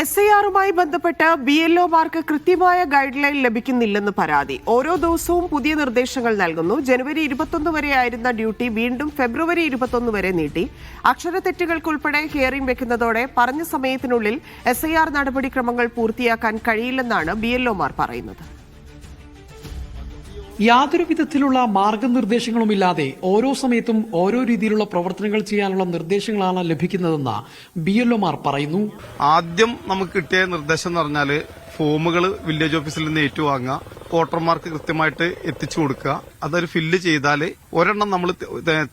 S I ആറുമായി ബന്ധപ്പെട്ട് B L ഒമാർക്ക് കൃത്യമായ ഗൈഡ് ലൈൻ ലഭിക്കുന്നില്ലെന്ന് പരാതി. ഓരോ ദിവസവും പുതിയ നിർദ്ദേശങ്ങൾ നൽകുന്നു. ജനുവരി ഇരുപത്തൊന്ന് വരെ ആയിരുന്ന ഡ്യൂട്ടി വീണ്ടും ഫെബ്രുവരി ഇരുപത്തൊന്ന് വരെ നീട്ടി. അക്ഷര അക്ഷരത്തെറ്റുകൾക്കുൾപ്പെടെ ഹിയറിംഗ് വെക്കുന്നതോടെ പറഞ്ഞ സമയത്തിനുള്ളിൽ എസ് ഐ ആർ നടപടിക്രമങ്ങൾ പൂർത്തിയാക്കാൻ കഴിയില്ലെന്നാണ് ബി എൽ ഒമാർ പറയുന്നത്. യാതൊരു വിധത്തിലുള്ള മാർഗനിർദ്ദേശങ്ങളുമില്ലാതെ ഓരോ സമയത്തും ഓരോ രീതിയിലുള്ള പ്രവർത്തനങ്ങൾ ചെയ്യാനുള്ള നിർദ്ദേശങ്ങളാണ് ലഭിക്കുന്നതെന്ന് ബി എൽ പറയുന്നു. ആദ്യം നമുക്ക് കിട്ടിയ നിർദ്ദേശം എന്ന് പറഞ്ഞാൽ ഫോമുകൾ വില്ലേജ് ഓഫീസിൽ നിന്ന് ഏറ്റുവാങ്ങുക. വോട്ടർമാർക്ക് കൃത്യമായിട്ട് എത്തിച്ചു കൊടുക്കുക. അതൊരു ഫില്ല് ചെയ്താൽ ഒരെണ്ണം നമ്മൾ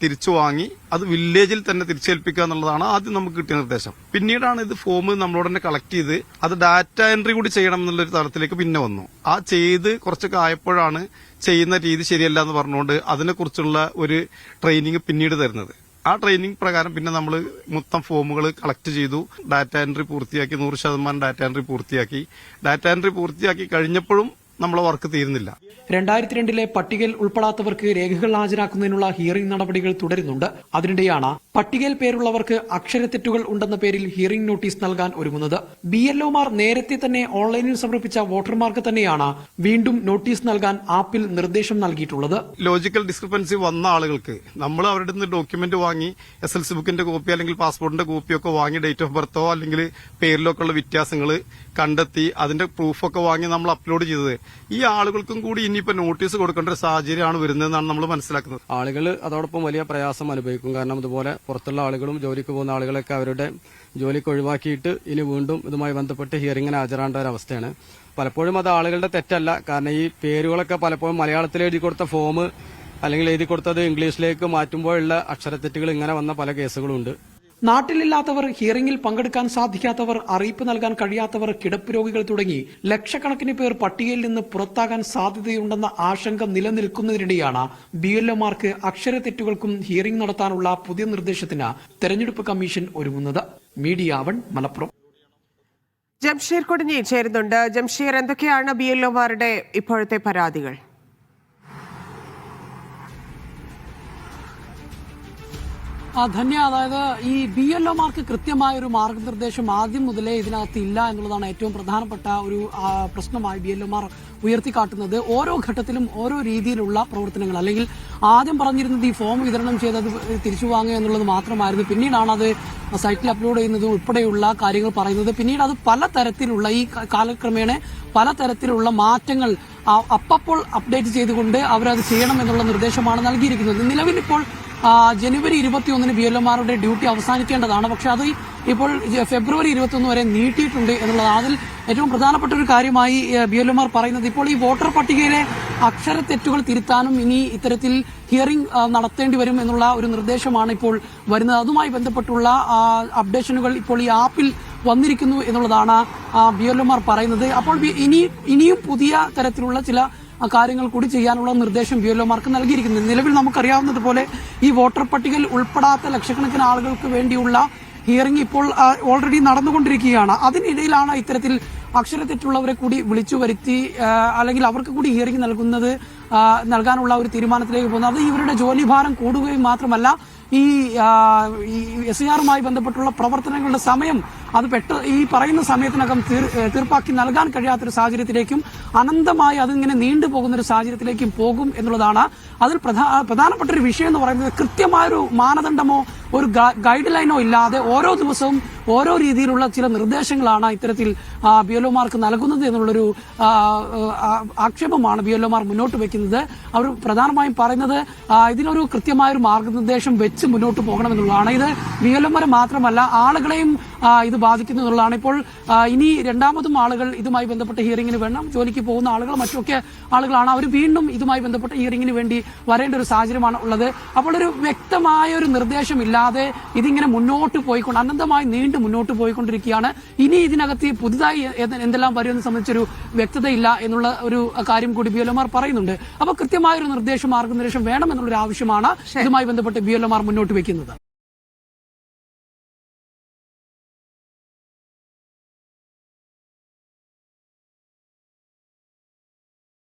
തിരിച്ചു വാങ്ങി അത് വില്ലേജിൽ തന്നെ തിരിച്ചേൽപ്പിക്കുക എന്നുള്ളതാണ് ആദ്യം നമുക്ക് കിട്ടിയ നിർദ്ദേശം. പിന്നീടാണ് ഇത് ഫോം നമ്മളോട് തന്നെ കളക്ട് ചെയ്ത് അത് ഡാറ്റ എൻട്രി കൂടി ചെയ്യണം എന്നുള്ളൊരു തലത്തിലേക്ക് പിന്നെ വന്നു. ആ ചെയ്ത് കുറച്ചൊക്കെ ആയപ്പോഴാണ് ചെയ്യുന്ന രീതി ശരിയല്ല എന്ന് പറഞ്ഞുകൊണ്ട് അതിനെക്കുറിച്ചുള്ള ഒരു ട്രെയിനിങ് പിന്നീട് തരുന്നത്. ആ ട്രെയിനിങ് പ്രകാരം പിന്നെ നമ്മൾ മൊത്തം ഫോമുകൾ കളക്ട് ചെയ്തു. ഡാറ്റ എൻട്രി പൂർത്തിയാക്കി നൂറ് ശതമാനം ഡാറ്റ എൻട്രി പൂർത്തിയാക്കി. ഡാറ്റ എൻട്രി പൂർത്തിയാക്കി കഴിഞ്ഞപ്പോഴും നമ്മളെ വർക്ക് തീരുന്നില്ല. രണ്ടായിരത്തി രണ്ടിലെ പട്ടികയിൽ ഉൾപ്പെടാത്തവർക്ക് രേഖകൾ ഹാജരാക്കുന്നതിനുള്ള ഹിയറിംഗ് നടപടികൾ തുടരുന്നുണ്ട്. അതിനിടെയാണ് പട്ടികയിൽ പേരുള്ളവർക്ക് അക്ഷരത്തെറ്റുകൾ ഉണ്ടെന്ന പേരിൽ ഹിയറിംഗ് നോട്ടീസ് നൽകാൻ ഒരുങ്ങുന്നത്. ബി എൽഒമാർ നേരത്തെ തന്നെ ഓൺലൈനിൽ സമർപ്പിച്ച വോട്ടർമാർക്ക് തന്നെയാണ് വീണ്ടും നോട്ടീസ് നൽകാൻ ആപ്പിൽ നിർദ്ദേശം നൽകിയിട്ടുള്ളത്. ലോജിക്കൽ ഡിസ്ക്രിപ്പൻസി വന്ന ആളുകൾക്ക് നമ്മൾ അവരുടെ നിന്ന് ഡോക്യുമെന്റ് വാങ്ങി എസ് എൽ സി ബുക്കിന്റെ കോപ്പി അല്ലെങ്കിൽ പാസ്പോർട്ടിന്റെ കോപ്പിയൊക്കെ വാങ്ങി ഡേറ്റ് ഓഫ് ബർത്തോ അല്ലെങ്കിൽ പേരിലൊക്കെ ഉള്ള വ്യത്യാസങ്ങൾ കണ്ടെത്തി അതിന്റെ പ്രൂഫൊക്കെ വാങ്ങി നമ്മൾ അപ്ലോഡ് ചെയ്തത്. ഈ ആളുകൾക്കും കൂടി ഇനിയിപ്പോ നോട്ടീസ് കൊടുക്കേണ്ട ഒരു സാഹചര്യമാണ് വരുന്നതെന്നാണ് നമ്മൾ മനസ്സിലാക്കുന്നത്. ആളുകൾ അതോടൊപ്പം വലിയ പ്രയാസം അനുഭവിക്കും. കാരണം ഇതുപോലെ പുറത്തുള്ള ആളുകളും ജോലിക്ക് പോകുന്ന ആളുകളൊക്കെ അവരുടെ ജോലിക്ക് ഒഴിവാക്കിയിട്ട് ഇനി വീണ്ടും ഇതുമായി ബന്ധപ്പെട്ട് ഹിയറിംഗിന് ഹാജരാണ്ട ഒരു അവസ്ഥയാണ്. പലപ്പോഴും അത് ആളുകളുടെ തെറ്റല്ല. കാരണം ഈ പേരുകളൊക്കെ പലപ്പോഴും മലയാളത്തിൽ എഴുതി കൊടുത്ത ഫോം അല്ലെങ്കിൽ എഴുതി കൊടുത്തത് ഇംഗ്ലീഷിലേക്ക് മാറ്റുമ്പോഴുള്ള അക്ഷരത്തെറ്റുകൾ ഇങ്ങനെ വന്ന പല കേസുകളുണ്ട്. നാട്ടിലില്ലാത്തവർ ഹിയറിംഗിൽ പങ്കെടുക്കാൻ സാധിക്കാത്തവർ അറിയിപ്പ് നൽകാൻ കഴിയാത്തവർ കിടപ്പ് രോഗികൾ തുടങ്ങി ലക്ഷക്കണക്കിന് പേർ പട്ടികയിൽ നിന്ന് പുറത്താകാൻ സാധ്യതയുണ്ടെന്ന ആശങ്ക നിലനിൽക്കുന്നതിനിടെയാണ് ബി എൽ ഒമാർക്ക് അക്ഷരത്തെറ്റുകൾക്കും ഹിയറിംഗ് നടത്താനുള്ള പുതിയ നിർദ്ദേശത്തിന് തെരഞ്ഞെടുപ്പ് കമ്മീഷൻ ഒരുങ്ങുന്നത്. Media one Malappuram. Jamsheer Kodinhi ചേരുന്നുണ്ട്. ജംഷീർ എന്തൊക്കെയാണ് ബി എൽ ഒമാരുടെ ഇപ്പോഴത്തെ പരാതികൾ? ധന്യ അതായത് ഈ ബി എൽ ഒ മാർക്ക് കൃത്യമായ ഒരു മാർഗനിർദ്ദേശം ആദ്യം മുതലേ ഇതിനകത്ത് ഇല്ല എന്നുള്ളതാണ് ഏറ്റവും പ്രധാനപ്പെട്ട ഒരു പ്രശ്നമായി ബി എൽ ഒ മാർ ഉയർത്തിക്കാട്ടുന്നത്. ഓരോ ഘട്ടത്തിലും ഓരോ രീതിയിലുള്ള പ്രവർത്തനങ്ങൾ. അല്ലെങ്കിൽ ആദ്യം പറഞ്ഞിരുന്നത് ഈ ഫോം വിതരണം ചെയ്തത് തിരിച്ചു വാങ്ങുക എന്നുള്ളത് മാത്രമായിരുന്നു. പിന്നീടാണ് അത് സൈറ്റിൽ അപ്ലോഡ് ചെയ്യുന്നത് ഉൾപ്പെടെയുള്ള കാര്യങ്ങൾ പറയുന്നത്. പിന്നീട് അത് പല തരത്തിലുള്ള ഈ കാലക്രമേണ പല തരത്തിലുള്ള മാറ്റങ്ങൾ അപ്പപ്പോൾ അപ്ഡേറ്റ് ചെയ്തുകൊണ്ട് അവരത് ചെയ്യണം എന്നുള്ള നിർദ്ദേശമാണ് നൽകിയിരിക്കുന്നത്. നിലവിൽ ഇപ്പോൾ ജനുവരി ഇരുപത്തിയൊന്നിന് ബി എൽ എമാരുടെ ഡ്യൂട്ടി അവസാനിക്കേണ്ടതാണ്. പക്ഷെ അത് ഇപ്പോൾ ഫെബ്രുവരി ഇരുപത്തിയൊന്ന് വരെ നീട്ടിയിട്ടുണ്ട് എന്നുള്ളത് അതിൽ ഏറ്റവും പ്രധാനപ്പെട്ട ഒരു കാര്യമായി ബി എൽ എമാർ പറയുന്നത് ഇപ്പോൾ ഈ വോട്ടർ പട്ടികയിലെ അക്ഷര തെറ്റുകൾ തിരുത്താനും ഇനി ഇത്തരത്തിൽ ഹിയറിംഗ് നടത്തേണ്ടി വരും എന്നുള്ള ഒരു നിർദ്ദേശമാണ് ഇപ്പോൾ വരുന്നത്. അതുമായി ബന്ധപ്പെട്ടുള്ള അപ്ഡേഷനുകൾ ഇപ്പോൾ ഈ ആപ്പിൽ വന്നിരിക്കുന്നു എന്നുള്ളതാണ് ബി എൽ എമാർ പറയുന്നത്. അപ്പോൾ ഇനി ഇനിയും പുതിയ തരത്തിലുള്ള ചില കാര്യങ്ങൾ കൂടി ചെയ്യാനുള്ള നിർദ്ദേശം ബി എൽഒമാർക്ക് നൽകിയിരിക്കുന്നത് നിലവിൽ നമുക്കറിയാവുന്നതുപോലെ ഈ വോട്ടർ പട്ടികയിൽ ഉൾപ്പെടാത്ത ലക്ഷക്കണക്കിന് ആളുകൾക്ക് വേണ്ടിയുള്ള ഹിയറിംഗ് ഇപ്പോൾ ഓൾറെഡി നടന്നുകൊണ്ടിരിക്കുകയാണ്. അതിനിടയിലാണ് ഇത്തരത്തിൽ അക്ഷരത്തെറ്റുള്ളവരെ കൂടി വിളിച്ചു വരുത്തി അല്ലെങ്കിൽ അവർക്ക് കൂടി ഹിയറിംഗ് നൽകുന്നത് നൽകാനുള്ള ഒരു തീരുമാനത്തിലേക്ക് പോകുന്നത് അത് ഇവരുടെ ജോലിഭാരം കൂടുകയും മാത്രമല്ല ഈ എസ് ആറുമായി ബന്ധപ്പെട്ടുള്ള പ്രവർത്തനങ്ങളുടെ സമയം അത് പെട്ട ഈ പറയുന്ന സമയത്തിനകം തീർപ്പാക്കി നൽകാൻ കഴിയാത്തൊരു സാഹചര്യത്തിലേക്കും അനന്തമായി അതിങ്ങനെ നീണ്ടുപോകുന്ന ഒരു സാഹചര്യത്തിലേക്കും പോകും എന്നുള്ളതാണ് അതിൽ പ്രധാനപ്പെട്ട ഒരു വിഷയം എന്ന് പറയുന്നത് കൃത്യമായൊരു മാനദണ്ഡമോ ഒരു ഗൈഡ് ലൈനോ ഇല്ലാതെ ഓരോ ദിവസവും ഓരോ രീതിയിലുള്ള ചില നിർദ്ദേശങ്ങളാണ് ഇത്തരത്തിൽ ബി എൽ ഒമാർക്ക് നൽകുന്നത് എന്നുള്ളൊരു ആക്ഷേപമാണ് ബി എൽ ഒമാർ മുന്നോട്ട് വെക്കുന്നത്. അവർ പ്രധാനമായും പറയുന്നത് ഇതിനൊരു കൃത്യമായൊരു മാർഗനിർദ്ദേശം വെച്ച് മുന്നോട്ട് പോകണം എന്നുള്ളതാണ് ഇത് ബി എൽ ഒമാരെ മാത്രമല്ല ആളുകളെയും ഇത് ബാധിക്കുന്നു എന്നുള്ളതാണ്. ഇപ്പോൾ ഇനി രണ്ടാമതും ആളുകൾ ഇതുമായി ബന്ധപ്പെട്ട ഹിയറിംഗിന് വേണം. ജോലിക്ക് പോകുന്ന ആളുകൾ മറ്റൊക്കെ ആളുകളാണ്. അവർ വീണ്ടും ഇതുമായി ബന്ധപ്പെട്ട ഹിയറിംഗിന് വേണ്ടി വരേണ്ട ഒരു സാഹചര്യമാണ് ഉള്ളത്. അപ്പോൾ ഒരു വ്യക്തമായ ഒരു നിർദ്ദേശമില്ലാതെ ഇതിങ്ങനെ മുന്നോട്ട് പോയിക്കൊണ്ട് അനന്തമായി നീണ്ടു മുന്നോട്ട് പോയിക്കൊണ്ടിരിക്കുകയാണ്. ഇനി ഇതിനകത്ത് പുതുതായി എന്തെല്ലാം വരുമെന്ന് സംബന്ധിച്ചൊരു വ്യക്തതയില്ല എന്നുള്ള ഒരു കാര്യം കൂടി ബി എൽ പറയുന്നുണ്ട്. അപ്പൊ കൃത്യമായ ഒരു നിർദ്ദേശം മാർഗനിർദ്ദേശം വേണം എന്നുള്ളൊരു ആവശ്യമാണ് ഇതുമായി ബന്ധപ്പെട്ട് ബി മുന്നോട്ട് വെക്കുന്നത്